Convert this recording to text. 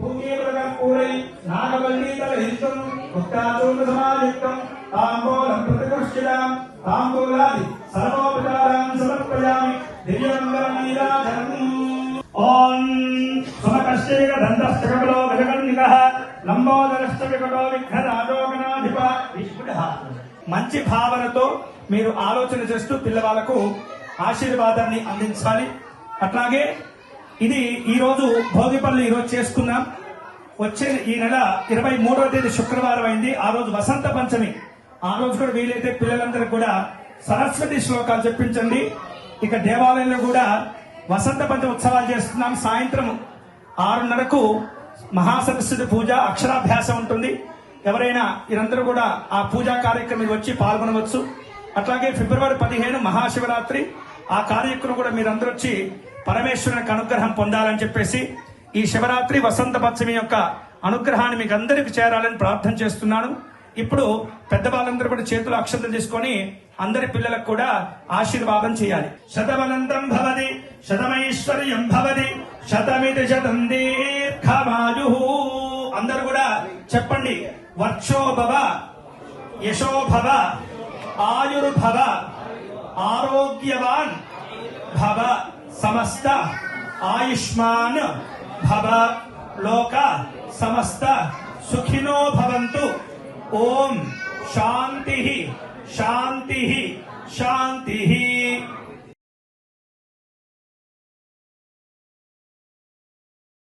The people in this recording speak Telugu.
భూమికర్పూరై నాగవల్లీతలహితం ఉత్తాచూర్ణ సమాయుక్తం తాంబూలం ప్రతికృష్టిదాం తాంబూలాది సర్వోపచారాం సమర్పయామి దివ్యమంగళం నీరాజనం ఓం సమకశ్చేక దంతస్తకలో విజగన్నిక లంబోదరశ్చ వికటో విఘ్నరాజోగణాధిప విష్ణుడః మంచి భావనతో మీరు ఆలోచన చేస్తూ పిల్లవాళ్ళకు ఆశీర్వాదాన్ని అందించాలి. అట్లాగే ఇది ఈ రోజు భోగిపల్లి ఈ రోజు చేసుకున్నాం. వచ్చే ఈ నెల ఇరవై మూడవ తేదీ శుక్రవారం అయింది. ఆ రోజు వసంత పంచమి. ఆ రోజు కూడా వీలైతే పిల్లలందరికీ కూడా సరస్వతి శ్లోకాలు చెప్పించండి. ఇక దేవాలయంలో కూడా వసంత పంచమి ఉత్సవాలు చేస్తున్నాం. సాయంత్రం ఆరున్నరకు మహాసరస్వతి పూజ అక్షరాభ్యాసం ఉంటుంది. ఎవరైనా వీరందరూ కూడా ఆ పూజా కార్యక్రమం వచ్చి పాల్గొనవచ్చు. అట్లాగే ఫిబ్రవరి పదిహేను మహాశివరాత్రి. ఆ కార్యక్రమం కూడా మీరందరూ వచ్చి పరమేశ్వరునికి అనుగ్రహం పొందాలని చెప్పేసి ఈ శివరాత్రి వసంత పంచమి యొక్క అనుగ్రహాన్ని మీకు అందరికి చేరాలని ప్రార్థన చేస్తున్నాను. ఇప్పుడు పెద్దవాళ్ళందరూ కూడా చేతులు అక్షంతలు తీసుకొని అందరి పిల్లలకు కూడా ఆశీర్వాదం చేయాలి. శతమనంతం భవది శతమైశ్వర్యం భవది శతమితి శతం దీర్ఘమాయు. అందరు కూడా చెప్పండి. వర్షోభవ యశోభవ ఆయుర్భవ ఆరోగ్యవాన్ భవ. समस्त आयुष्मान भव लोक समस्त सुखिनो भवन्तु। ओम शांति शांति शांति।